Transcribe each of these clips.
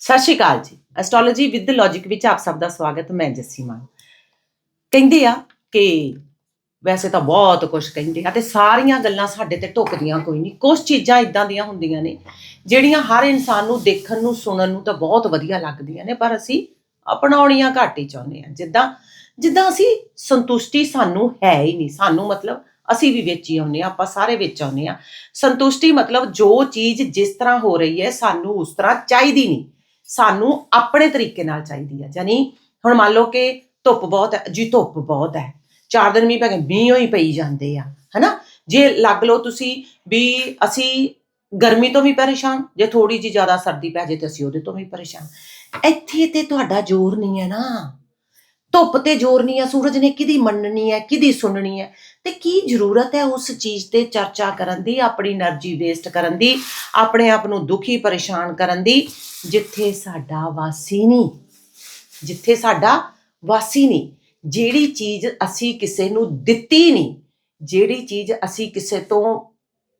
ਸਤਿ ਸ਼੍ਰੀ ਅਕਾਲ ਜੀ। Astrology with logic ਵਿੱਚ ਆਪ ਸਭ ਦਾ ਸਵਾਗਤ, ਮੈਂ ਜੱਸੀ ਮਾਨ। ਕਹਿੰਦੇ ਆ ਕਿ ਵੈਸੇ ਤਾਂ ਬਹੁਤ ਕੁਝ ਕਹਿੰਦੇ ਆ ਤੇ ਸਾਰੀਆਂ ਗੱਲਾਂ ਸਾਡੇ ਤੇ ਢੁਕਦੀਆਂ ਕੋਈ ਨਹੀਂ। ਕੁਝ ਚੀਜ਼ਾਂ ਇਦਾਂ ਦੀਆਂ ਹੁੰਦੀਆਂ ਨੇ, ਜਿਹੜੀਆਂ ਹਰ ਇਨਸਾਨ ਨੂੰ ਦੇਖਣ ਨੂੰ, ਸੁਣਨ ਨੂੰ ਤਾਂ ਬਹੁਤ ਵਧੀਆ ਲੱਗਦੀਆਂ ਨੇ, ਪਰ ਅਸੀਂ ਅਪਣਾਉਣੀਆਂ ਘੱਟ ਹੀ ਚਾਹੁੰਦੇ ਆ ਜਿੱਦਾਂ ਜਿੱਦਾਂ ਅਸੀਂ ਸੰਤੁਸ਼ਟੀ ਸਾਨੂੰ ਹੈ ਹੀ ਨਹੀਂ। ਸਾਨੂੰ ਮਤਲਬ ਅਸੀਂ ਵੀ ਵਿੱਚ ਹੀ ਆਉਂਦੇ ਆ ਆਪਾਂ ਸਾਰੇ ਵਿੱਚ ਆਉਂਦੇ ਆ ਸੰਤੁਸ਼ਟੀ ਮਤਲਬ ਜੋ ਚੀਜ਼ ਜਿਸ ਤਰ੍ਹਾਂ ਹੋ ਰਹੀ ਹੈ, ਸਾਨੂੰ ਉਸ ਤਰ੍ਹਾਂ ਚਾਹੀਦੀ ਨਹੀਂ। ਸਾਨੂੰ ਆਪਣੇ ਤਰੀਕੇ ਨਾਲ ਚਾਹੀਦੀ ਹੈ ਯਾਨੀ ਹੁਣ ਮੰਨ ਲਓ ਕਿ ਧੁੱਪ ਬਹੁਤ ਹੈ, ਜੀ ਧੁੱਪ ਬਹੁਤ ਹੈ, ਚਾਰ ਦਿਨ ਮੀਂਹ ਪੈ ਗਏ ਮੀਂਹ ਹੋਈ ਪਈ ਜਾਂਦੇ ਆ, ਹਨਾ? ਜੇ ਲੱਗ ਲਓ ਤੁਸੀਂ ਵੀ ਅਸੀਂ ਗਰਮੀ ਤੋਂ ਵੀ ਪਰੇਸ਼ਾਨ, ਜੇ ਥੋੜੀ ਜੀ ਜ਼ਿਆਦਾ ਸਰਦੀ ਪੈ ਜੇ ਤੇ ਅਸੀਂ ਉਹਦੇ ਤੋਂ ਵੀ ਪਰੇਸ਼ਾਨ। ਇੱਥੇ ਤੇ ਤੁਹਾਡਾ ਜ਼ੋਰ ਨਹੀਂ ਹੈ ਨਾ। ਧੁੱਪ ਤੇ ਜ਼ੋਰ ਨਹੀਂ ਆ, ਸੂਰਜ ਨੇ ਕਿਹਦੀ ਮੰਨਣੀ ਹੈ ਕਿਹਦੀ ਸੁਣਨੀ ਹੈ ਤੇ ਕੀ ਜ਼ਰੂਰਤ ਹੈ ਉਸ ਚੀਜ਼ ਤੇ ਚਰਚਾ ਕਰਨ ਦੀ, ਆਪਣੀ એનર્ਜੀ ਵੇਸਟ ਕਰਨ ਦੀ, ਆਪਣੇ ਆਪ ਨੂੰ ਦੁਖੀ, ਪਰੇਸ਼ਾਨ ਕਰਨ ਦੀ? ਜਿੱਥੇ ਸਾਡਾ ਵਾਸੀ ਨਹੀਂ, ਜਿੱਥੇ ਸਾਡਾ ਵਾਸੀ ਨਹੀਂ, ਜਿਹੜੀ ਚੀਜ਼ ਅਸੀਂ ਕਿਸੇ ਨੂੰ ਦਿੱਤੀ ਨਹੀਂ, ਜਿਹੜੀ ਚੀਜ਼ ਅਸੀਂ ਕਿਸੇ ਤੋਂ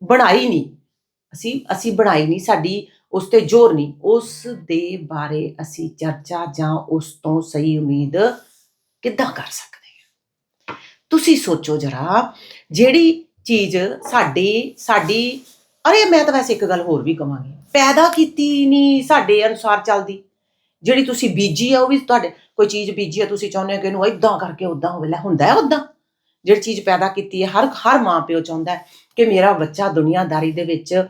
ਬਣਾਈ ਨਹੀਂ, ਅਸੀਂ ਅਸੀਂ ਬਣਾਈ ਨਹੀਂ ਸਾਡੀ, ਉਸ ਤੇ ਜ਼ੋਰ ਨਹੀਂ, ਉਸ ਦੇ ਬਾਰੇ ਅਸੀਂ ਚਰਚਾ ਜਾਂ ਉਸ ਤੋਂ ਸਹੀ ਉਮੀਦ ਕਿੱਦਾਂ ਕਰ ਸਕਦੇ ਹਾਂ ਤੁਸੀਂ ਸੋਚੋ ਜਰਾ, ਜਿਹੜੀ ਚੀਜ਼ ਸਾਡੀ ਸਾਡੀ, ਅਰੇ ਮੈਂ ਤਾਂ ਵੈਸੇ ਇੱਕ ਗੱਲ ਹੋਰ ਵੀ ਕਵਾਂਗੀ, ਪੈਦਾ ਕੀਤੀ ਨਹੀਂ ਸਾਡੇ ਅਨੁਸਾਰ ਚੱਲਦੀ। ਜਿਹੜੀ ਤੁਸੀਂ ਬੀਜੀ ਆ, ਉਹ ਵੀ ਤੁਹਾਡੇ, ਕੋਈ ਚੀਜ਼ ਬੀਜੀ ਆ, ਤੁਸੀਂ ਚਾਹੁੰਦੇ ਹੋ ਕਿ ਇਹਨੂੰ ਇਦਾਂ ਕਰਕੇ ਉਦਾਂ ਹੋਵੇ, ਲੈ ਹੁੰਦਾ ਹੈ ਉਦਾਂ ਜਿਹੜੀ ਚੀਜ਼ ਪੈਦਾ ਕੀਤੀ ਹੈ, ਹਰ ਹਰ ਮਾਂ ਪਿਓ ਚਾਹੁੰਦਾ ਕਿ ਮੇਰਾ ਬੱਚਾ ਦੁਨੀਆਦਾਰੀ ਦੇ ਵਿੱਚ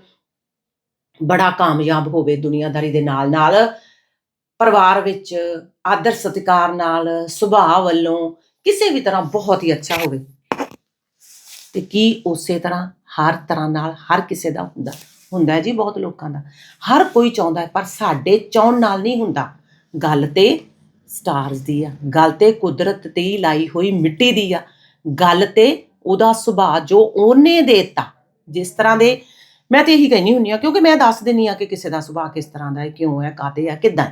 ਬੜਾ ਕਾਮਯਾਬ ਹੋਵੇ, ਦੁਨੀਆਦਾਰੀ ਦੇ ਨਾਲ ਨਾਲ ਪਰਿਵਾਰ ਵਿੱਚ ਆਦਰ ਸਤਿਕਾਰ ਨਾਲ, ਸੁਭਾਅ ਵੱਲੋਂ ਕਿਸੇ ਵੀ ਤਰ੍ਹਾਂ ਬਹੁਤ ਹੀ ਅੱਛਾ ਹੋਵੇ। ਤੇ ਕੀ ਉਸੇ ਤਰ੍ਹਾਂ, ਹਰ ਤਰ੍ਹਾਂ ਨਾਲ ਹਰ ਕਿਸੇ ਦਾ ਹੁੰਦਾ? ਹੁੰਦਾ ਜੀ ਬਹੁਤ ਲੋਕਾਂ ਦਾ। ਹਰ ਕੋਈ ਚਾਹੁੰਦਾ ਹੈ, ਪਰ ਸਾਡੇ ਚਾਹਣ ਨਾਲ ਨਹੀਂ ਹੁੰਦਾ। ਗੱਲ ਤੇ ਸਟਾਰਸ ਦੀ ਆ। ਗੱਲ ਤੇ ਕੁਦਰਤ ਤੇ ਲਾਈ ਹੋਈ ਮਿੱਟੀ ਦੀ ਆ। ਗੱਲ ਤੇ ਉਹਦਾ ਸੁਭਾਅ ਜੋ ਉਹਨੇ ਦੇਤਾ। ਜਿਸ ਤਰ੍ਹਾਂ ਦੇ, ਮੈਂ ਤੇ ਇਹੀ ਕਹਿਣੀ ਹੁੰਨੀ ਆ ਕਿਉਂਕਿ ਮੈਂ ਦੱਸ ਦਿੰਨੀ ਆ ਕਿ ਕਿਸੇ ਦਾ ਸੁਭਾਅ ਕਿਸ ਤਰ੍ਹਾਂ ਦਾ ਹੈ, ਕਿਉਂ ਹੈ ਕਾਤੇ ਹੈ, ਕਿਦਾਂ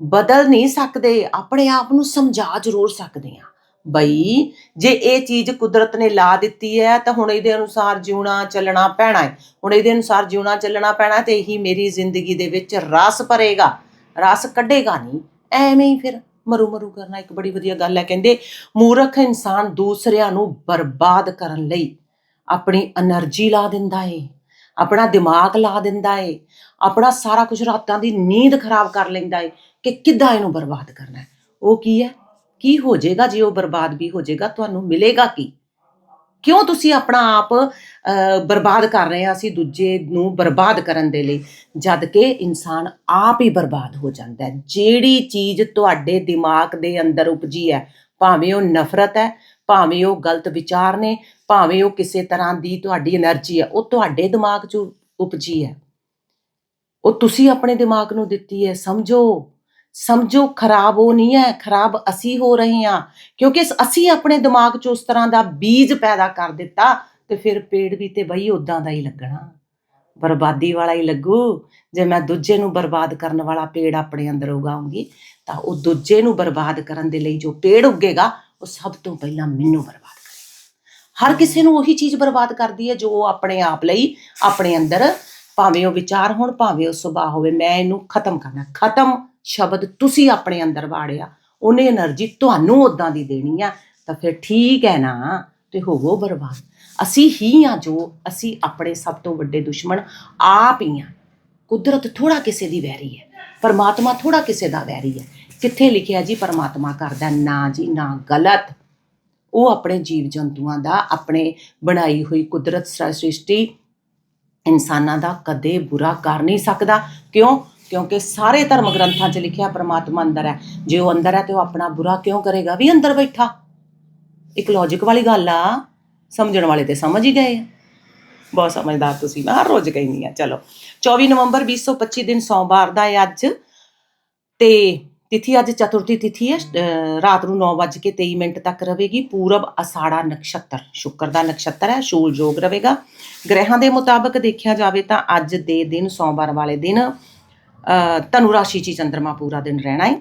ਬਦਲ ਨਹੀਂ ਸਕਦੇ, ਆਪਣੇ ਆਪ ਨੂੰ ਸਮਝਾ ਜ਼ਰੂਰ ਸਕਦੇ ਆ ਬਈ, ਜੇ ਇਹ ਚੀਜ਼ ਕੁਦਰਤ ਨੇ ਲਾ ਦਿੱਤੀ ਹੈ, ਤਾਂ ਹੁਣ ਇਹਦੇ ਅਨੁਸਾਰ ਜਿਉਣਾ ਚੱਲਣਾ ਪੈਣਾ ਹੈ। ਹੁਣ ਇਹਦੇ ਅਨੁਸਾਰ ਜਿਉਣਾ ਚੱਲਣਾ ਪੈਣਾ ਤੇ ਇਹੀ ਮੇਰੀ ਜ਼ਿੰਦਗੀ ਦੇ ਵਿੱਚ ਰਸ ਭਰੇਗਾ। ਰਸ ਕੱਢੇਗਾ ਨਹੀਂ। ਐਵੇਂ ਹੀ ਫਿਰ ਮਰੂ ਮਰੂ ਕਰਨਾ ਇੱਕ ਬੜੀ ਵਧੀਆ ਗੱਲ ਹੈ। ਕਹਿੰਦੇ, ਮੂਰਖ ਇਨਸਾਨ ਦੂਸਰਿਆਂ ਨੂੰ ਬਰਬਾਦ ਕਰਨ ਲਈ ਆਪਣੀ એનર્ਜੀ ਲਾ ਦਿੰਦਾ ਏ, ਆਪਣਾ ਦਿਮਾਗ ਲਾ ਦਿੰਦਾ ਏ ਆਪਣਾ ਸਾਰਾ ਕੁਝ ਰਾਤਾਂ ਦੀ ਨੀਂਦ ਖਰਾਬ ਕਰ ਲੈਂਦਾ ਏ ਕਿ ਕਿੱਦਾਂ ਇਹਨੂੰ ਬਰਬਾਦ ਕਰਨਾ ਹੈ ਉਹ ਕੀ ਹੈ? ਕੀ ਹੋ ਜਾਏਗਾ ਜੇ ਉਹ ਬਰਬਾਦ ਵੀ ਹੋ ਜਾਏਗਾ? ਤੁਹਾਨੂੰ ਮਿਲੇਗਾ ਕੀ? ਕਿਉਂ ਤੁਸੀਂ ਆਪਣਾ ਆਪ ਬਰਬਾਦ ਕਰ ਰਹੇ ਆ ਅਸੀਂ ਦੂਜੇ ਨੂੰ ਬਰਬਾਦ ਕਰਨ ਦੇ ਲਈ? ਜਦ ਕਿ ਇਨਸਾਨ ਆਪ ਹੀ ਬਰਬਾਦ ਹੋ ਜਾਂਦਾ ਹੈ ਜਿਹੜੀ ਚੀਜ਼ ਤੁਹਾਡੇ ਦਿਮਾਗ ਦੇ ਅੰਦਰ ਉਪਜੀ ਹੈ, ਭਾਵੇਂ ਉਹ ਨਫ਼ਰਤ ਹੈ, ਭਾਵੇਂ ਉਹ ਗਲਤ ਵਿਚਾਰ ਨੇ, ਭਾਵੇਂ ਉਹ ਕਿਸੇ ਤਰ੍ਹਾਂ ਦੀ ਤੁਹਾਡੀ એનર્ਜੀ ਹੈ, ਉਹ ਤੁਹਾਡੇ ਦਿਮਾਗ 'ਚ ਉਪਜੀ ਹੈ। ਉਹ ਤੁਸੀਂ ਆਪਣੇ ਦਿਮਾਗ ਨੂੰ ਦਿੱਤੀ ਹੈ, ਸਮਝੋ। ਸਮਝੋ, ਖਰਾਬ ਉਹ ਨਹੀਂ ਹੈ, ਖਰਾਬ ਅਸੀਂ ਹੋ ਰਹੇ ਹਾਂ। ਕਿਉਂਕਿ ਅਸੀਂ ਆਪਣੇ ਦਿਮਾਗ 'ਚ ਉਸ ਤਰ੍ਹਾਂ ਦਾ ਬੀਜ ਪੈਦਾ ਕਰ ਦਿੱਤਾ ਤੇ ਫਿਰ ਪੇੜ ਵੀ ਤੇ ਬਈ ਉਦਾਂ ਦਾ ਹੀ ਲੱਗਣਾ। ਬਰਬਾਦੀ ਵਾਲਾ ਹੀ ਲੱਗੂ। ਜੇ ਮੈਂ ਦੂਜੇ ਨੂੰ ਬਰਬਾਦ ਕਰਨ ਵਾਲਾ ਪੇੜ ਆਪਣੇ ਅੰਦਰ ਉਗਾਉਂਗੀ, ਤਾਂ ਉਹ ਦੂਜੇ ਨੂੰ ਬਰਬਾਦ ਕਰਨ ਦੇ ਲਈ ਜੋ ਪੇੜ ਉੱਗੇਗਾ, ਉਹ ਸਭ ਤੋਂ ਪਹਿਲਾਂ ਮੈਨੂੰ ਬਰਬਾਦ ਕਰੇਗਾ ਹਰ ਕਿਸੇ ਨੂੰ ਉਹੀ ਚੀਜ਼ ਬਰਬਾਦ ਕਰਦੀ ਹੈ ਜੋ ਉਹ ਆਪਣੇ ਆਪ ਲਈ, ਆਪਣੇ ਅੰਦਰ ਭਾਵੇਂ ਉਹ ਵਿਚਾਰ ਹੋਣ, ਭਾਵੇਂ ਉਹ ਸੁਭਾਅ ਹੋਵੇ, ਮੈਂ ਇਹਨੂੰ ਖਤਮ ਕਰਨਾ। ਖਤਮ ਸ਼ਬਦ ਤੁਸੀਂ ਆਪਣੇ ਅੰਦਰ ਵਾੜਿਆ। ਉਹਨੇ એનર્ਜੀ ਤੁਹਾਨੂੰ ਉਦਾਂ ਦੀ ਦੇਣੀ ਆ, ਤਾਂ ਫਿਰ ਠੀਕ ਹੈ ਨਾ, ਤੇ ਹੋਵੋ ਬਰਬਾਦ। ਅਸੀਂ ਹੀ ਆ ਜੋ, ਅਸੀਂ ਆਪਣੇ ਸਭ ਤੋਂ ਵੱਡੇ ਦੁਸ਼ਮਣ ਆਪ ਹੀ ਆ। ਕੁਦਰਤ ਥੋੜਾ ਕਿਸੇ ਦੀ ਵੈਰੀ ਹੈ, ਪਰਮਾਤਮਾ ਥੋੜਾ ਕਿਸੇ ਦਾ ਵੈਰੀ ਹੈ। ਕਿੱਥੇ ਲਿਖਿਆ ਜੀ, ਪਰਮਾਤਮਾ ਕਰਦਾ, ਨਾ ਜੀ, ਨਾ ਗਲਤ। ਉਹ ਆਪਣੇ ਜੀਵ ਜੰਤੂਆਂ ਦਾ, ਆਪਣੇ ਬਣਾਈ ਹੋਈ ਕੁਦਰਤ ਸ੍ਰਿਸ਼ਟੀ ਇਨਸਾਨਾਂ ਦਾ ਕਦੇ ਬੁਰਾ ਕਰ ਨਹੀਂ ਸਕਦਾ। ਕਿਉਂ? ਕਿਉਂਕਿ ਸਾਰੇ ਧਰਮ ਗ੍ਰੰਥਾਂ 'ਚ ਲਿਖਿਆ ਪ੍ਰਮਾਤਮਾ ਅੰਦਰ ਹੈ। ਜੇ ਉਹ ਅੰਦਰ ਹੈ ਤੇ ਉਹ ਆਪਣਾ ਬੁਰਾ ਕਿਉਂ ਕਰੇਗਾ? ਵੀ ਅੰਦਰ ਬੈਠਾ। ਇੱਕ ਲੌਜੀਕ ਵਾਲੀ ਗੱਲ ਆ। ਸਮਝਣ ਵਾਲੇ ਤੇ ਸਮਝ ਹੀ ਗਏ ਆ। ਬਹੁਤ ਸਮਝਦਾਰ ਤੁਸੀਂ। ਮੈਂ ਹਰ ਰੋਜ਼ ਕਹਿੰਦੀ ਆ। ਚਲੋ। 24 ਨਵੰਬਰ 2025 ਦਿਨ ਸੋਮਵਾਰ ਦਾ ਹੈ ਅੱਜ। ਤੇ ਤਿਥੀ ਅੱਜ ਚਤੁਰਥੀ ਤਿਥੀ ਹੈ ਰਾਤ ਨੂੰ 9:23 ਮਿੰਟ ਤੱਕ ਰਹੇਗੀ। ਪੂਰਬ ਅਸਾੜਾ ਨਕਸ਼ਤਰ, ਸ਼ੁੱਕਰ ਦਾ ਨਕਸ਼ਤਰ ਹੈ, ਸ਼ੂਲ ਯੋਗ ਰਹੇਗਾ। ਗ੍ਰਹਿਾਂ ਦੇ ਮੁਤਾਬਕ ਦੇਖਿਆ ਜਾਵੇ ਤਾਂ ਅੱਜ ਦੇ ਦਿਨ, ਸੋਮਵਾਰ ਵਾਲੇ ਦਿਨ, ਅਹ, ਧਨੁ ਰਾਸ਼ੀ 'ਚ ਹੀ ਚੰ드ਰਮਾ ਪੂਰਾ ਦਿਨ ਰਹਿਣਾ ਹੈ।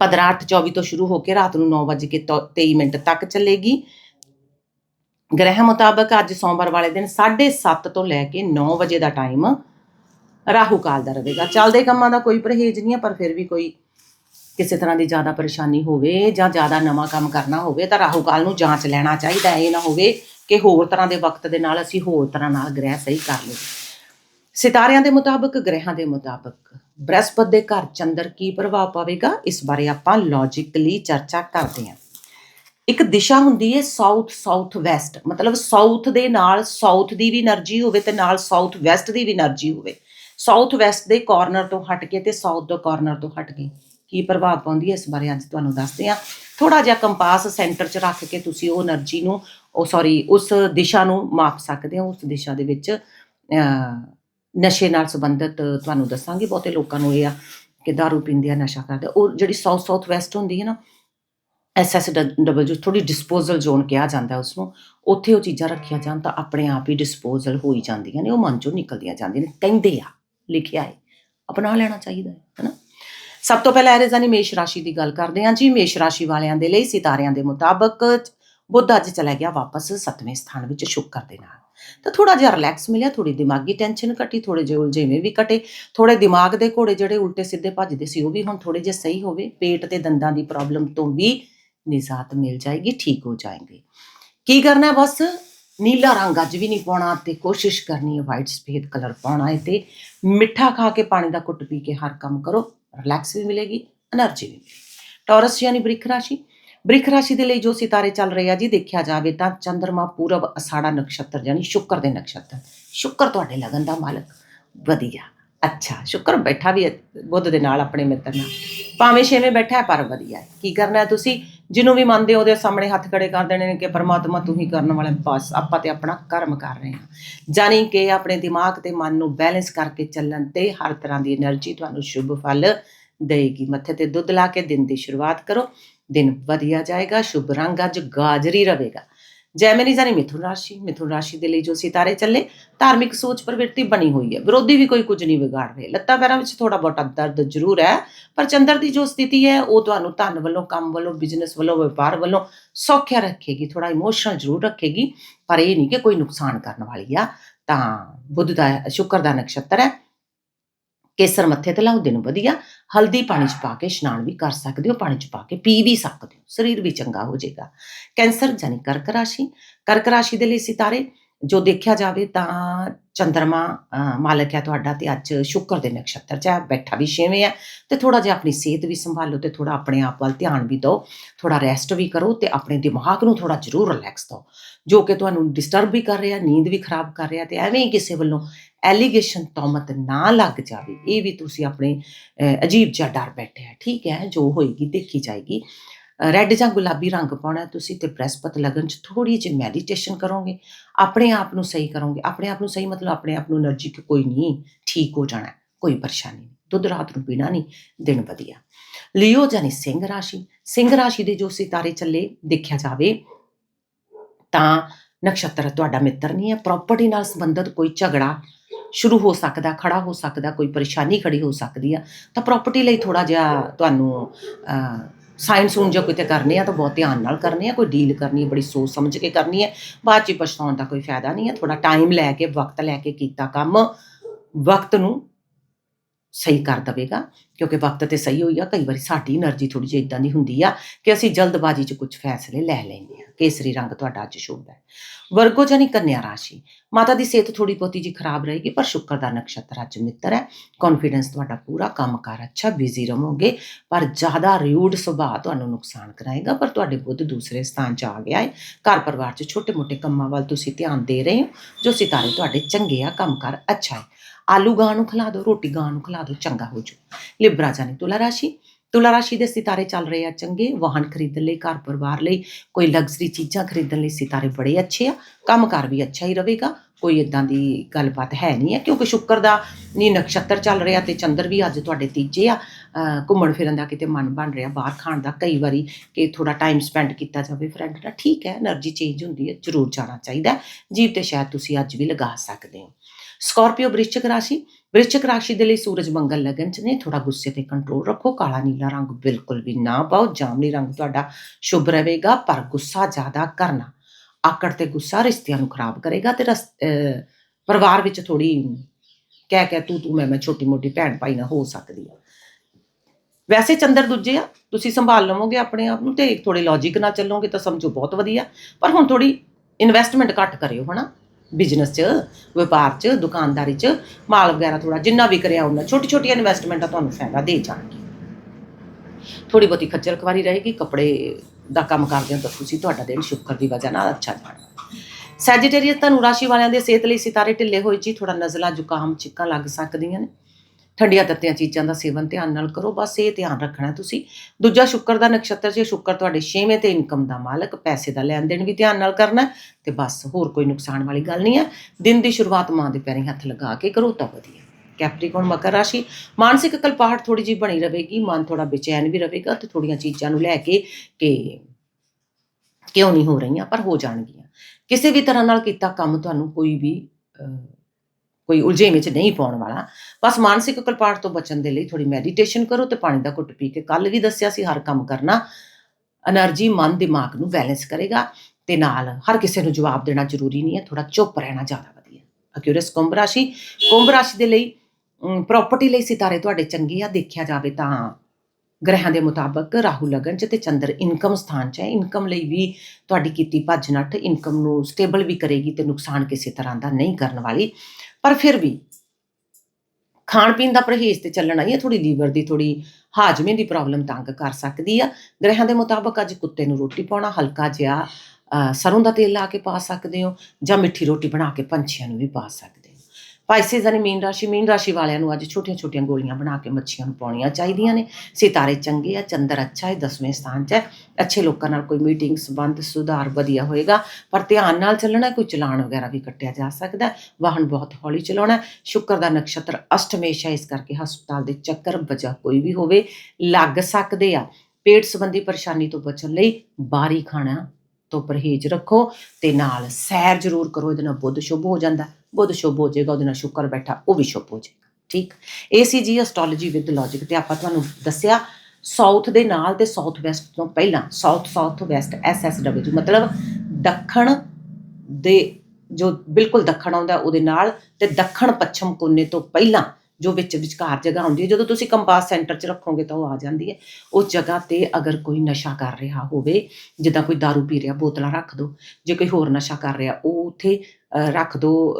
15:24 ਤੋਂ ਸ਼ੁਰੂ ਹੋ ਕੇ ਰਾਤ ਨੂੰ 9:23 ਮਿੰਟ ਤੱਕ ਚੱਲੇਗੀ। ਗ੍ਰਹਿ ਮੁਤਾਬਕ ਅੱਜ ਸੋਮਵਾਰ ਵਾਲੇ ਦਿਨ 7:30 ਤੋਂ ਲੈ ਕੇ 9 ਵਜੇ ਦਾ ਟਾਈਮ ਰਾਹੂ ਕਾਲ ਦਾ ਰਹੇਗਾ। ਚੱਲਦੇ ਕੰਮਾਂ ਦਾ ਕੋਈ ਪਰਹੇਜ ਨਹੀਂ ਹੈ, ਪਰ ਫਿਰ ਵੀ ਕੋਈ ਕਿਸੇ ਤਰ੍ਹਾਂ ਦੀ ਜ਼ਿਆਦਾ ਪਰੇਸ਼ਾਨੀ ਹੋਵੇ ਜਾਂ ਜ਼ਿਆਦਾ ਨਵਾਂ ਕੰਮ ਕਰਨਾ ਹੋਵੇ ਤਾਂ ਰਾਹੂ ਕਾਲ ਨੂੰ ਜਾਂਚ ਲੈਣਾ ਚਾਹੀਦਾ ਹੈ। ਇਹ ਨਾ ਹੋਵੇ ਕਿ ਹੋਰ ਤਰ੍ਹਾਂ ਦੇ ਵਕਤ ਦੇ ਨਾਲ ਅਸੀਂ ਹੋਰ ਤਰ੍ਹਾਂ ਨਾਲ ਗ੍ਰਹਿ ਸਹੀ ਕਰ ਲਈਏ। ਸਿਤਾਰਿਆਂ ਦੇ ਮੁਤਾਬਕ ਗ੍ਰਹਿਆਂ ਦੇ ਮੁਤਾਬਕ ਬ੍ਰਹਿਸਪਤ ਦੇ ਘਰ ਚੰਦਰ ਕੀ ਪ੍ਰਭਾਵ ਪਾਵੇਗਾ? ਇਸ ਬਾਰੇ ਆਪਾਂ ਲੌਜੀਕਲੀ ਚਰਚਾ ਕਰਦੇ ਹਾਂ। ਇੱਕ ਦਿਸ਼ਾ ਹੁੰਦੀ ਹੈ ਸਾਊਥ ਸਾਊਥ ਵੈਸਟ ਮਤਲਬ ਸਾਊਥ ਦੇ ਨਾਲ ਸਾਊਥ ਦੀ ਵੀ એનર્ਜੀ ਹੋਵੇ ਤੇ ਨਾਲ ਸਾਊਥ ਵੈਸਟ ਦੀ ਵੀ એનર્ਜੀ ਹੋਵੇ। ਸਾਊਥ ਵੈਸਟ ਦੇ ਕਾਰਨਰ ਤੋਂ ਹਟ ਕੇ ਤੇ ਸਾਊਥ ਦਾ ਕਾਰਨਰ ਤੋਂ ਹਟ ਕੇ ਕੀ ਪ੍ਰਭਾਵ ਪਾਉਂਦੀ ਹੈ? ਇਸ ਬਾਰੇ ਅੱਜ ਤੁਹਾਨੂੰ ਦੱਸਦੇ ਆ ਥੋੜਾ ਜਿਹਾ ਕੰਪਾਸ ਸੈਂਟਰ 'ਚ ਰੱਖ ਕੇ ਤੁਸੀਂ ਉਹ એનર્ਜੀ ਨੂੰ, ਉਹ ਸੌਰੀ ਉਸ ਦਿਸ਼ਾ ਨੂੰ ਮਾਪ ਸਕਦੇ ਹੋ। ਉਸ ਦਿਸ਼ਾ ਦੇ ਵਿੱਚ ਨਸ਼ੇ ਨਾਲ ਸੰਬੰਧਿਤ ਤੁਹਾਨੂੰ ਦੱਸਾਂਗੇ। ਬਹੁਤੇ ਲੋਕਾਂ ਨੂੰ ਇਹ ਆ ਕਿ दारू ਪੀਂਦੇ ਆ, ਨਸ਼ਾ ਕਰਦੇ ਉਹ ਜਿਹੜੀ ਸਾਊਥ ਸਾਊਥ ਵੈਸਟ ਹੁੰਦੀ ਹੈ ਨਾ ਐਸਐਸ ਡਬਲਯੂ ਥੋੜੀ ਡਿਸਪੋਜ਼ਲ ਜ਼ੋਨ ਕਿਹਾ ਜਾਂਦਾ ਉਸ ਨੂੰ ਉੱਥੇ ਉਹ ਚੀਜ਼ਾਂ ਰੱਖੀਆਂ ਜਾਣ ਤਾਂ ਆਪਣੇ ਆਪ ਹੀ ਡਿਸਪੋਜ਼ਲ ਹੋਈ ਜਾਂਦੀਆਂ ਨੇ, ਉਹ ਮਨ ਚੋਂ ਨਿਕਲਦੀਆਂ ਜਾਂਦੀਆਂ ਨੇ, ਕਹਿੰਦੇ ਆ। ਲਿਖਿਆ ਹੈ। ਅਪਣਾ ਲੈਣਾ ਚਾਹੀਦਾ ਹੈ, ਹਨਾ? ਸਭ ਤੋਂ ਪਹਿਲਾਂ ਐਰੇਜ਼ਾਨੀ ਮੇਸ਼ ਰਾਸ਼ੀ ਦੀ ਗੱਲ ਕਰਦੇ ਹਾਂ ਜੀ। ਮੇਸ਼ ਰਾਸ਼ੀ ਵਾਲਿਆਂ ਦੇ ਲਈ ਸਿਤਾਰਿਆਂ ਦੇ ਮੁਤਾਬਕ ਬੁੱਧ ਅੱਜ ਚਲਾ ਗਿਆ ਵਾਪਸ ਸੱਤਵੇਂ ਸਥਾਨ ਵਿੱਚ ਸ਼ੁਕਰ ਦੇ ਨਾਲ। ਤਾਂ ਥੋੜਾ ਜਿਹਾ ਰਿਲੈਕਸ ਮਿਲਿਆ ਥੋੜੀ ਦਿਮਾਗੀ ਟੈਨਸ਼ਨ ਘਟੀ ਥੋੜੇ ਜਿਹੇ ਉਲਝੇਵੇਂ ਵੀ ਘਟੇ। ਥੋੜੇ ਦਿਮਾਗ ਦੇ ਘੋੜੇ ਜਿਹੜੇ ਉਲਟੇ ਸਿੱਧੇ ਭੱਜਦੇ ਸੀ, ਉਹ ਵੀ ਹੁਣ ਥੋੜੇ ਜਿਹੇ ਸਹੀ ਹੋਵੇ। ਪੇਟ ਤੇ ਦੰਦਾਂ ਦੀ ਪ੍ਰੋਬਲਮ ਤੋਂ ਵੀ ਨਿਜਾਤ ਮਿਲ ਜਾਏਗੀ, ਠੀਕ ਹੋ ਜਾਏਗੀ। ਕੀ ਕਰਨਾ ਬਸ? ਨੀਲਾ ਰੰਗ ਅੱਜ ਵੀ ਨਹੀਂ ਪਾਉਣਾ ਤੇ ਕੋਸ਼ਿਸ਼ ਕਰਨੀ ਹੈ ਵਾਈਟ ਸਫੇਦ ਕਲਰ ਪਾਉਣਾ ਹੈ ਤੇ ਮਿੱਠਾ ਖਾ ਕੇ ਪਾਣੀ ਦਾ ਘੁੱਟ ਪੀ ਕੇ ਹਰ ਕੰਮ ਕਰੋ ਰਿਲੈਕਸ ਵੀ ਮਿਲੇਗੀ એનર્ਜੀ ਵੀ ਟੌਰਸ ਯਾਨੀ ਬ੍ਰਿਖ ਰਾਸ਼ੀ ਬ੍ਰਿਖ ਰਾਸ਼ੀ ਦੇ ਲਈ ਜੋ ਸਿਤਾਰੇ ਚੱਲ ਰਹੇ ਆ ਜੀ, ਦੇਖਿਆ ਜਾਵੇ ਤਾਂ ਚੰਦਰਮਾ, ਪੂਰਬ, ਅਸਾੜਾ ਨਕਸ਼ਤਰ ਯਾਨੀ ਸ਼ੁੱਕਰ ਦੇ ਨਕਸ਼ਤਰ। ਸ਼ੁੱਕਰ ਤੁਹਾਡੇ ਲਗਨ ਦਾ ਮਾਲਕ। ਵਧੀਆ। ਅੱਛਾ, ਸ਼ੁੱਕਰ ਬੈਠਾ ਵੀ ਬੁੱਧ ਦੇ ਨਾਲ ਆਪਣੇ ਮਿੱਤਰ ਨਾਲ। ਭਾਵੇਂ ਛੇਵੇਂ ਬੈਠਾ ਪਰ ਵਧੀਆ ਕੀ ਕਰਨਾ ਤੁਸੀਂ? ਜਿਹਨੂੰ ਵੀ ਮੰਨਦੇ ਉਹਦੇ ਸਾਹਮਣੇ ਹੱਥ ਖੜੇ ਕਰ ਦੇਣੇ ਨੇ ਕਿ ਪਰਮਾਤਮਾ ਤੂੰ ਹੀ ਕਰਨ ਵਾਲਾ ਬਸ, ਆਪਾਂ ਤੇ ਆਪਣਾ ਕਰਮ ਕਰ ਰਹੇ ਹਾਂ। ਜਾਨੀ ਕਿ ਆਪਣੇ ਦਿਮਾਗ ਤੇ ਮਨ ਨੂੰ ਬੈਲੈਂਸ ਕਰਕੇ ਚੱਲਣ ਤੇ ਹਰ ਤਰ੍ਹਾਂ ਦੀ એનર્ਜੀ ਤੁਹਾਨੂੰ ਸ਼ੁਭ ਫਲ ਦੇਗੀ ਮੱਥੇ ਤੇ ਦੁੱਧ ਲਾ ਕੇ ਦਿਨ ਦੀ ਸ਼ੁਰੂਆਤ ਕਰੋ। ਦਿਨ ਵਧੀਆ ਜਾਏਗਾ, ਸ਼ੁਭ ਰੰਗ ਅੱਜ ਗਾਜਰੀ ਰਹੇਗਾ ਜੈਮਨੀ ਜਾਨੀ ਮਿਥੁਨ ਰਾਸ਼ੀ ਮਿਥੁਨ ਰਾਸ਼ੀ ਦੇ ਲਈ ਜੋ ਸਿਤਾਰੇ ਚੱਲੇ, ਧਾਰਮਿਕ ਸੋਚ ਪ੍ਰਵਿਰਤੀ ਬਣੀ ਹੋਈ ਹੈ। ਵਿਰੋਧੀ ਵੀ ਕੋਈ ਕੁਝ ਨਹੀਂ ਵਿਗਾੜ ਰਹੇ। ਲੱਤਾਂ ਪੈਰਾਂ ਵਿੱਚ ਥੋੜਾ ਬਹੁਤਾ ਦਰਦ ਜ਼ਰੂਰ ਹੈ, ਪਰ ਚੰਦਰ ਦੀ ਜੋ ਸਥਿਤੀ ਹੈ, ਉਹ ਤੁਹਾਨੂੰ ਧਨ ਵੱਲੋਂ, ਕੰਮ ਵੱਲੋਂ, ਬਿਜ਼ਨਸ ਵੱਲੋਂ, ਵਪਾਰ ਵੱਲੋਂ ਸੌਖਿਆ ਰੱਖੇਗੀ ਥੋੜਾ ਇਮੋਸ਼ਨਲ ਜ਼ਰੂਰ ਰੱਖੇਗੀ, ਪਰ ਇਹ ਨਹੀਂ ਕਿ ਕੋਈ ਨੁਕਸਾਨ ਕਰਨ ਵਾਲੀ ਆ। ਤਾਂ ਬੁੱਧ ਦਾ ਸ਼ੁਕਰ ਦਾ ਨਕਸ਼ਤਰ ਹੈ। ਕੇਸਰ ਮੱਥੇ ਤੇ ਲਾਓ ਦਿਨ ਵਧੀਆ। ਹਲਦੀ ਪਾਣੀ ਚ ਪਾ ਕੇ ਇਸ਼ਨਾਨ ਵੀ ਕਰ ਸਕਦੇ ਹੋ, ਪਾਣੀ ਚ ਪਾ ਕੇ ਪੀ ਵੀ ਸਕਦੇ ਹੋ, ਸਰੀਰ ਵੀ ਚੰਗਾ ਹੋ ਜਾਏਗਾ। ਕੈਂਸਰ ਜਾਨੀ ਕਰਕ ਰਾਸ਼ੀ ਕਰਕ ਰਾਸ਼ੀ ਦੇ ਲਈ ਸਿਤਾਰੇ ਜੋ ਦੇਖਿਆ ਜਾਵੇ ਤਾਂ ਚੰਦਰਮਾ ਮਾਲਕ ਹੈ ਤੁਹਾਡਾ ਤੇ ਅੱਜ ਸ਼ੁਕਰ ਦੇ ਨਕਸ਼ਤਰ ਚ ਹੈ, ਬੈਠਾ ਵੀ ਛੇਵੇਂ ਹੈ ਤੇ ਥੋੜਾ ਜਿਹਾ ਆਪਣੀ ਸਿਹਤ ਵੀ ਸੰਭਾਲੋ ਤੇ ਥੋੜਾ ਆਪਣੇ ਆਪ ਵੱਲ ਧਿਆਨ ਵੀ ਦਿਓ ਥੋੜਾ ਰੈਸਟ ਵੀ ਕਰੋ ਤੇ ਆਪਣੇ ਦਿਮਾਗ ਨੂੰ ਥੋੜਾ ਜ਼ਰੂਰ ਰਿਲੈਕਸ ਦਿਓ, ਜੋ ਕਿ ਤੁਹਾਨੂੰ ਡਿਸਟਰਬ ਵੀ ਕਰ ਰਿਹਾ, ਨੀਂਦ ਵੀ ਖਰਾਬ ਕਰ ਰਿਹਾ ਤੇ ਐਵੇਂ ਹੀ ਕਿਸੇ ਵੱਲੋਂ ਐਲੀਗੇਸ਼ਨ ਤੌਮਤ ਨਾ ਲੱਗ ਜਾਵੇ, ਇਹ ਵੀ ਤੁਸੀਂ ਆਪਣੇ ਅਜੀਬ ਜਿਹਾ ਡਰ ਬੈਠਿਆ ਠੀਕ ਹੈ, ਜੋ ਹੋਏਗੀ ਦੇਖੀ ਜਾਏਗੀ। ਰੈੱਡ ਜਾਂ ਗੁਲਾਬੀ ਰੰਗ ਪਾਉਣਾ ਤੁਸੀਂ ਤੇ ਬ੍ਰੈਸਪਤ ਲਗਨ ਚ ਥੋੜੀ ਜਿਹੀ ਮੈਡੀਟੇਸ਼ਨ ਕਰੋਗੇ, ਆਪਣੇ ਆਪ ਨੂੰ ਸਹੀ ਕਰੋਗੇ, ਆਪਣੇ ਆਪ ਨੂੰ ਸਹੀ ਮਤਲਬ ਆਪਣੇ ਆਪ ਨੂੰ એનર્ਜੀ ਕਿ ਕੋਈ ਨਹੀਂ ਠੀਕ ਹੋ ਜਾਣਾ, ਕੋਈ ਪਰੇਸ਼ਾਨੀ ਨਹੀਂ, ਦੁੱਧ ਰਾਤ ਨੂੰ ਪੀਣਾ ਨਹੀਂ, ਦਿਨ ਵਧੀਆ। ਲਿਓ ਜਾਨੀ ਸਿੰਘ ਰਾਸ਼ੀ ਸਿੰਘ ਰਾਸ਼ੀ ਦੇ ਜੋ ਸਿਤਾਰੇ ਚੱਲੇ, ਦੇਖਿਆ ਜਾਵੇ, ਤਾਂ ਨਕਸ਼ਤਰ ਤੁਹਾਡਾ ਮਿੱਤਰ ਨਹੀਂ ਹੈ ਪ੍ਰਾਪਰਟੀ ਨਾਲ ਸੰਬੰਧਿਤ ਕੋਈ ਝਗੜਾ ਸ਼ੁਰੂ ਹੋ ਸਕਦਾ, ਖੜਾ ਹੋ ਸਕਦਾ, ਕੋਈ ਪਰੇਸ਼ਾਨੀ ਖੜੀ ਹੋ ਸਕਦੀ ਆ, ਤਾਂ ਪ੍ਰਾਪਰਟੀ ਲਈ ਥੋੜਾ ਜਿਹਾ ਤੁਹਾਨੂੰ ਸਾਇੰਸ ਸੂਨ ਜੇ ਕਿਤੇ ਕਰਨੇ ਆ ਤਾਂ ਬਹੁਤ ਧਿਆਨ ਨਾਲ ਕਰਨੇ ਆ, ਕੋਈ ਡੀਲ ਕਰਨੀ ਹੈ ਬੜੀ ਸੋਚ ਸਮਝ ਕੇ ਕਰਨੀ ਹੈ ਬਾਅਦ ਚ ਪਛਤਾਉਣ ਦਾ ਕੋਈ ਫਾਇਦਾ ਨਹੀਂ ਹੈ ਥੋੜਾ ਟਾਈਮ ਲੈ ਕੇ, ਵਕਤ ਲੈ ਕੇ ਕੀਤਾ ਕੰਮ, ਵਕਤ ਨੂੰ ਸਹੀ ਕਰ ਦਵੇਗਾ, ਕਿਉਂਕਿ ਵਕਤ ਤੇ ਸਹੀ ਹੋਈ ਆ, ਕਈ ਵਾਰੀ ਸਾਡੀ એનર્ਜੀ ਥੋੜੀ ਜਿਹੀ ਇਦਾਂ ਦੀ ਹੁੰਦੀ ਆ ਕਿ ਅਸੀਂ ਜਲਦਬਾਜ਼ੀ 'ਚ ਕੁਝ ਫੈਸਲੇ ਲੈ ਲੈਂਦੇ ਆ ਕੇਸਰੀ ਰੰਗ ਤੁਹਾਡਾ ਅੱਜ ਸ਼ੁਭ ਹੈ। ਵਰਗੋ ਜਾਨੀ ਕੰਨਿਆ ਰਾਸ਼ੀ, ਮਾਤਾ ਦੀ ਸਿਹਤ ਥੋੜੀ ਬਹੁਤੀ ਜੀ ਖਰਾਬ ਰਹੇਗੀ, ਪਰ ਸ਼ੁੱਕਰ ਦਾ ਨਕਸ਼ਤਰ ਅੱਜ ਮਿੱਤਰ ਹੈ ਕੌਨਫੀਡੈਂਸ ਤੁਹਾਡਾ ਪੂਰਾ ਕੰਮ ਕੰਮਕਾਰ ਅੱਛਾ ਬਿਜ਼ੀ ਰਹੋਗੇ, ਪਰ ਜ਼ਿਆਦਾ ਰਿਊਡ ਸੁਭਾਅ ਤੁਹਾਨੂੰ ਨੁਕਸਾਨ ਕਰਾਏਗਾ, ਪਰ ਤੁਹਾਡੇ ਬੁੱਧ ਦੂਸਰੇ ਸਥਾਨ 'ਚ ਆ ਗਿਆ ਹੈ। ਘਰ ਪਰਿਵਾਰ 'ਚ ਛੋਟੇ-ਮੋਟੇ ਕੰਮਾਂ ਵੱਲ ਤੁਸੀਂ ਧਿਆਨ ਦੇ ਰਹੇ ਹੋ, ਜੋ ਸਿਤਾਰੇ ਤੁਹਾਡੇ ਚੰਗੇ ਆ, ਕੰਮ ਕੰਮਕਾਰ ਅੱਛਾ ਹੈ। ਆਲੂ ਗਾਂ ਨੂੰ ਖਿਲਾ ਦਿਓ, ਰੋਟੀ ਗਾਂ ਨੂੰ ਖਿਲਾ ਦਿਓ, ਚੰਗਾ ਹੋ ਜੂ ਲਿਬਰਾ ਜਾਨੀ ਤੁਲਾ ਰਾਸ਼ੀ। ਤੁਲਾ ਰਾਸ਼ੀ ਦੇ ਸਿਤਾਰੇ ਚੱਲ ਰਹੇ ਆ ਚੰਗੇ, ਵਾਹਨ ਖਰੀਦਣ ਲਈ, ਘਰ ਪਰਿਵਾਰ ਲਈ, ਕੋਈ ਲਗਜ਼ਰੀ ਚੀਜ਼ਾਂ ਖਰੀਦਣ ਲਈ ਸਿਤਾਰੇ ਬੜੇ ਅੱਛੇ ਆ ਕੰਮ ਕੰਮਕਾਰ ਵੀ ਅੱਛਾ ਹੀ ਰਹੇਗਾ, ਕੋਈ ਇਦਾਂ ਦੀ ਗੱਲਬਾਤ ਹੈ ਨਹੀਂ ਹੈ ਕਿਉਂਕਿ ਸ਼ੁੱਕਰ ਦਾ ਨੀ ਨਕਸ਼ਤਰ ਚੱਲ ਰਿਹਾ ਤੇ ਚੰਦਰ ਵੀ ਅੱਜ ਤੁਹਾਡੇ ਤੀਜੇ ਆ ਘੁੰਮਣ ਫਿਰਨ ਦਾ ਕਿਤੇ ਮਨ ਬਣ ਰਿਹਾ, ਬਾਹਰ ਖਾਣ ਦਾ ਕਈ ਵਾਰੀ ਕਿ ਥੋੜਾ ਟਾਈਮ ਸਪੈਂਡ ਕੀਤਾ ਜਾਵੇ ਫਰੈਂਡ ਦਾ, ਠੀਕ ਹੈ એનર્ਜੀ ਚੇਂਜ ਹੁੰਦੀ ਹੈ, ਜ਼ਰੂਰ ਜਾਣਾ ਚਾਹੀਦਾ ਜੀਵ ਤੇ ਸ਼ਾਇਦ ਤੁਸੀਂ ਅੱਜ ਵੀ ਲਗਾ ਸਕਦੇ ਹੋ। ਸਕਾਰਪੀਓ ਵ੍ਰਿਸ਼ਚਿਕ ਰਾਸ਼ੀ ਵ੍ਰਿਸ਼ਚਿਕ ਰਾਸ਼ੀ ਦੇ ਲਈ ਸੂਰਜ ਮੰਗਲ ਲਗਨ ਚ ਨੇ। ਥੋੜਾ ਗੁੱਸੇ ਤੇ ਕੰਟਰੋਲ ਰੱਖੋ। ਕਾਲਾ, ਨੀਲਾ ਰੰਗ ਬਿਲਕੁਲ ਵੀ ਨਾ ਪਾਓ। ਜਾਮਨੀ ਰੰਗ ਤੁਹਾਡਾ ਸ਼ੁਭ ਰਹੇਗਾ, ਪਰ ਗੁੱਸਾ ਜ਼ਿਆਦਾ ਕਰਨਾ। ਆਕੜ ਤੇ ਗੁੱਸਾ ਰਿਸ਼ਤਿਆਂ ਨੂੰ ਖਰਾਬ ਕਰੇਗਾ ਤੇ ਰਸ- ਪਰਿਵਾਰ ਵਿੱਚ ਥੋੜੀ ਕਹਿ ਕਹਿ, ਤੂੰ ਤੂੰ, ਮੈਂ ਮੈਂ ਛੋਟੀ ਮੋਟੀ ਭੈਣ ਭਾਈ ਨਾਲ ਹੋ ਸਕਦੀ ਆ। ਵੈਸੇ ਚੰਦਰ ਦੂਜੇ ਆ। ਤੁਸੀਂ ਸੰਭਾਲ ਲਵੋਗੇ ਆਪਣੇ ਆਪ ਨੂੰ ਤੇ ਥੋੜੇ ਲੌਜੀਕ ਨਾਲ ਚੱਲੋਗੇ ਤਾਂ ਸਮਝੋ ਬਹੁਤ ਵਧੀਆ। ਪਰ ਹੁਣ ਥੋੜੀ ਇਨਵੈਸਟਮੈਂਟ ਘੱਟ ਕਰਿਓ, ਹਨਾ? ਬਿਜ਼ਨਸ 'ਚ, ਵਪਾਰ 'ਚ, ਦੁਕਾਨਦਾਰੀ 'ਚ, ਮਾਲ ਵਗੈਰਾ ਥੋੜਾ ਜਿੰਨਾ ਵੀ ਕਰਿਆ ਉਹਨਾਂ ਛੋਟੀ ਛੋਟੀਆਂ ਇਨਵੈਸਟਮੈਂਟਾਂ ਤੁਹਾਨੂੰ ਫਾਇਦਾ ਦੇ ਜਾਣਗੀ। ਥੋੜੀ ਬਹੁਤੀ ਖੱਜਲ ਖਵਾਰੀ ਰਹੇਗੀ, ਕੱਪੜੇ ਦਾ ਕੰਮ ਕਰਦੇ ਹੋ ਤਾਂ ਤੁਸੀਂ ਤੁਹਾਡਾ ਦਿਨ ਸ਼ੁਕਰ ਦੀ ਵਜ੍ਹਾ ਨਾਲ ਅੱਛਾ ਜਾਣਾ। ਸੈਜੀਟੇਰੀਅਸ ਧਨੂ ਰਾਸ਼ੀ ਵਾਲਿਆਂ ਦੇ ਸਿਹਤ ਲਈ ਸਿਤਾਰੇ ਢਿੱਲੇ ਹੋਏ ਜੀ ਥੋੜਾ ਨਜ਼ਲਾ, ਜ਼ੁਕਾਮ, ਚਿੱਕਾਂ ਲੱਗ ਸਕਦੀਆਂ ਨੇ। ਠੰਡੀਆਂ ਤੱਤੀਆਂ ਚੀਜ਼ਾਂ ਦਾ ਸੇਵਨ ਧਿਆਨ ਨਾਲ ਕਰੋ, ਬਸ ਇਹ ਧਿਆਨ ਰੱਖਣਾ ਤੁਸੀਂ। ਦੂਜਾ, ਸ਼ੁੱਕਰ ਦਾ ਨਕਸ਼ਤਰ, ਜੇ ਸ਼ੁੱਕਰ ਤੁਹਾਡੇ 6ਵੇਂ ਤੇ ਇਨਕਮ ਦਾ ਮਾਲਕ, ਪੈਸੇ ਦਾ ਲੈਣ ਦੇਣ ਵੀ ਧਿਆਨ ਨਾਲ ਕਰਨਾ ਹੈ, ਤੇ ਬਸ ਹੋਰ ਕੋਈ ਨੁਕਸਾਨ ਵਾਲੀ ਗੱਲ ਨਹੀਂ ਹੈ। ਦਿਨ ਦੀ ਸ਼ੁਰੂਆਤ ਮਾਂ ਦੇ ਪੈਰੀਂ ਹੱਥ ਲਗਾ ਕੇ ਕਰੋ ਤਾਂ ਵਧੀਆ। ਕੈਪਰੀਕੌਨ, ਮਕਰ ਰਾਸ਼ੀ। ਮਾਨਸਿਕ ਕਲਪਾਹਟ ਥੋੜੀ ਜੀ ਬਣੀ ਰਹੇਗੀ, ਮਨ ਥੋੜਾ ਬੇਚੈਨ ਵੀ ਰਹੇਗਾ ਤੇ ਥੋੜੀਆਂ ਚੀਜ਼ਾਂ ਨੂੰ ਲੈ ਕੇ ਕਿ ਕਿਉਂ ਨਹੀਂ ਹੋ ਰਹੀਆਂ, ਪਰ ਹੋ ਜਾਣਗੀਆਂ। ਕਿਸੇ ਵੀ ਤਰ੍ਹਾਂ ਨਾਲ ਕੀਤਾ ਕੰਮ ਤੁਹਾਨੂੰ ਕੋਈ ਵੀ ਕੋਈ ਉਲਝੇ ਵਿੱਚ ਨਹੀਂ ਪਾਉਣ ਵਾਲਾ। ਬਸ ਮਾਨਸਿਕ ਕਲਪਾਟ ਤੋਂ ਬਚਣ ਦੇ ਲਈ ਥੋੜੀ ਮੈਡੀਟੇਸ਼ਨ ਕਰੋ ਤੇ ਪਾਣੀ ਦਾ ਘੁੱਟ ਪੀ ਕੇ ਕੱਲ ਵੀ ਦੱਸਿਆ ਸੀ ਹਰ ਕੰਮ ਕਰਨਾ એનર્ਜੀ ਮਨ ਦਿਮਾਗ ਨੂੰ ਬੈਲੈਂਸ ਕਰੇਗਾ ਤੇ ਨਾਲ ਹਰ ਕਿਸੇ ਨੂੰ ਜਵਾਬ ਦੇਣਾ ਜ਼ਰੂਰੀ ਨਹੀਂ ਹੈ ਥੋੜਾ ਚੁੱਪ ਰਹਿਣਾ ਜ਼ਿਆਦਾ ਵਧੀਆ। ਅਕਿਊਰਸ ਕੁੰਭ ਰਾਸ਼ੀ ਕੁੰਭ ਰਾਸ਼ੀ ਦੇ ਲਈ ਪ੍ਰਾਪਰਟੀ ਲਈ ਸਿਤਾਰੇ ਤੁਹਾਡੇ ਚੰਗੇ ਆ, ਦੇਖਿਆ ਜਾਵੇ ਤਾਂ ਗ੍ਰਹਿਆਂ ਦੇ ਮੁਤਾਬਕ ਰਾਹੂ ਲਗਨ ਚ ਤੇ ਚੰਦਰ ਇਨਕਮ ਸਥਾਨ ਚ ਹੈ। ਇਨਕਮ ਲਈ ਵੀ ਤੁਹਾਡੀ ਕੀਤੀ ਭੱਜ ਨੱਠ ਇਨਕਮ ਨੂੰ ਸਟੇਬਲ ਵੀ ਕਰੇਗੀ ਤੇ ਨੁਕਸਾਨ ਕਿਸੇ ਤਰ੍ਹਾਂ ਦਾ ਨਹੀਂ ਕਰਨ ਵਾਲੀ। ਪਰ ਫਿਰ ਵੀ ਖਾਣ ਪੀਣ ਦਾ ਪਰਹੇਜ਼ ਤੇ ਚੱਲਣਾ ਹੀ ਹੈ ਥੋੜੀ ਲੀਵਰ ਦੀ ਥੋੜੀ ਹਾਜ਼ਮੇ ਦੀ ਪ੍ਰੋਬਲਮ ਤੰਗ ਕਰ ਸਕਦੀ ਆ। ਗ੍ਰਹਿਾਂ ਦੇ ਮੁਤਾਬਕ ਅੱਜ ਕੁੱਤੇ ਨੂੰ ਰੋਟੀ ਪਾਉਣਾ ਹਲਕਾ ਜਿਹਾ ਅਹ, ਸਰੋਂ ਦਾ ਤੇਲ ਲਾ ਕੇ ਪਾ ਸਕਦੇ ਹੋ ਜਾਂ ਮਿੱਠੀ ਰੋਟੀ ਬਣਾ ਕੇ ਪੰਛੀਆਂ ਨੂੰ ਵੀ ਪਾ ਸਕਦੇ ਹੋ ਪਾਈਸਿਸ ਯਾਨੀ ਮੀਨ ਰਾਸ਼ੀ ਮੀਨ ਰਾਸ਼ੀ ਵਾਲਿਆਂ ਨੂੰ ਅੱਜ ਛੋਟੀਆਂ-ਛੋਟੀਆਂ ਗੋਲੀਆਂ ਬਣਾ ਕੇ ਮੱਛੀਆਂ ਨੂੰ ਪਾਉਣੀਆਂ ਚਾਹੀਦੀਆਂ ਨੇ। ਸਿਤਾਰੇ ਚੰਗੇ ਆ, ਚੰਦਰ ਅੱਛਾ ਹੈ 10ਵੇਂ ਸਥਾਨ 'ਚ ਹੈ। ਅੱਛੇ ਲੋਕਾਂ ਨਾਲ ਕੋਈ ਮੀਟਿੰਗ ਸੰਬੰਧ, ਸੁਧਾਰ ਵਧੀਆ ਹੋਏਗਾ। ਪਰ ਧਿਆਨ ਨਾਲ ਚੱਲਣਾ, ਕੋਈ ਚਲਾਨ ਵਗੈਰਾ ਵੀ ਕੱਟਿਆ ਜਾ ਸਕਦਾ ਵਾਹਨ ਬਹੁਤ ਹੌਲੀ ਚਲਾਉਣਾ ਸ਼ੁੱਕਰ ਦਾ ਨਕਸ਼ਤਰ ਅਸ਼ਟਮੇਸ਼ ਹੈ, ਇਸ ਕਰਕੇ ਹਸਪਤਾਲ ਦੇ ਚੱਕਰ ਵਜਾ ਕੋਈ ਵੀ ਹੋਵੇ, ਲੱਗ ਸਕਦੇ ਆ। ਪੇਟ ਸੰਬੰਧੀ ਪਰੇਸ਼ਾਨੀ ਤੋਂ ਬਚਣ ਲਈ ਬਾਰੀ ਖਾਣਾ ਤੋਂ ਪਰਹੇਜ਼ ਰੱਖੋ ਤੇ ਨਾਲ ਸੈਰ ਜ਼ਰੂਰ ਕਰੋ, ਇਹਦੇ ਨਾਲ ਬੁੱਧ ਸ਼ੁਭ ਹੋ ਜਾਂਦਾ। ਬੁੱਧ ਸ਼ੁਭ ਹੋ ਜਾਏਗਾ, ਉਹਦੇ ਨਾਲ ਸ਼ੁੱਕਰ ਬੈਠਾ, ਉਹ ਵੀ ਸ਼ੁਭ ਹੋ ਜਾਏਗਾ, ਠੀਕ? ਇਹ ਸੀ ਜੀ ਐਸਟ੍ਰੋਲੋਜੀ ਵਿਦ ਲੌਜੀਕ ਤੇ ਆਪਾਂ ਤੁਹਾਨੂੰ ਦੱਸਿਆ ਸਾਊਥ ਦੇ ਨਾਲ ਤੇ ਸਾਊਥ ਵੈਸਟ ਤੋਂ ਪਹਿਲਾਂ south south west S S SSW ਮਤਲਬ ਦੱਖਣ ਦੇ ਜੋ ਬਿਲਕੁਲ ਦੱਖਣ ਆਉਂਦਾ ਉਹਦੇ ਨਾਲ ਤੇ ਦੱਖਣ ਪੱਛਮ ਕੋਨੇ ਤੋਂ ਪਹਿਲਾਂ ਜੋ ਵਿੱਚ ਵਿਚਕਾਰ ਜਗ੍ਹਾ ਹੁੰਦੀ ਹੈ, ਜਦੋਂ ਤੁਸੀਂ ਕੰਪਾਸ ਸੈਂਟਰ 'ਚ ਰੱਖੋਗੇ ਤਾਂ ਉਹ ਆ ਜਾਂਦੀ ਹੈ। ਉਸ ਜਗ੍ਹਾ ਤੇ ਅਗਰ ਕੋਈ ਨਸ਼ਾ ਕਰ ਰਿਹਾ ਹੋਵੇ, ਜਿੱਦਾਂ ਕੋਈ दारू ਪੀ ਰਿਹਾ, ਬੋਤਲਾਂ ਰੱਖ ਦਿਓ ਜੇ ਕੋਈ ਹੋਰ ਨਸ਼ਾ ਕਰ ਰਿਹਾ, ਉਹ ਉੱਥੇ ਰੱਖ ਦਿਓ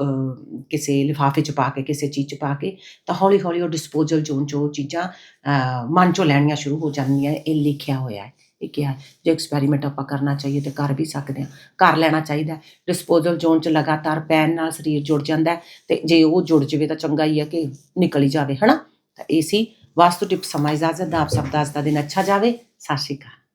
ਕਿਸੇ ਲਿਫਾਫੇ 'ਚ ਪਾ ਕੇ, ਕਿਸੇ ਚੀਜ਼ 'ਚ ਪਾ ਕੇ, ਤਾਂ ਹੌਲੀ ਹੌਲੀ ਉਹ ਡਿਸਪੋਜ਼ਲ ਜ਼ੋਨ 'ਚ ਉਹ ਚੀਜ਼ਾਂ ਮਨ 'ਚੋਂ ਲੈਣੀਆਂ ਸ਼ੁਰੂ ਹੋ ਜਾਂਦੀਆਂ, ਇਹ ਲਿਖਿਆ ਹੋਇਆ ਹੈ। ਇਹ ਕਿਹਾ ਜੇ ਐਕਸਪੈਰੀਮੈਂਟ ਆਪਾਂ ਕਰਨਾ ਚਾਹੀਏ ਤੇ ਕਰ ਵੀ ਸਕਦੇ ਹਾਂ, ਕਰ ਲੈਣਾ ਚਾਹੀਦਾ ਡਿਸਪੋਜ਼ਲ ਜ਼ੋਨ 'ਚ ਲਗਾਤਾਰ ਪੈਨ ਨਾਲ ਸਰੀਰ ਜੁੜ ਜਾਂਦਾ ਹੈ ਤੇ ਜੇ ਉਹ ਜੁੜ ਜਵੇ ਤਾਂ ਚੰਗਾ ਹੀ ਹੈ ਕਿ ਨਿਕਲ ਹੀ ਜਾਵੇ, ਹਨਾ? ਤਾਂ ਇਹ ਸੀ ਵਾਸਤੂ ਟਿਪ ਸਮਾਂ ਇਜਾਜ਼ਤ ਦਾ ਆਪ ਸਭ ਦਾ ਅੱਜ ਦਾ ਦਿਨ ਅੱਛਾ ਜਾਵੇ। ਸਤਿ ਸ਼੍ਰੀ ਅਕਾਲ।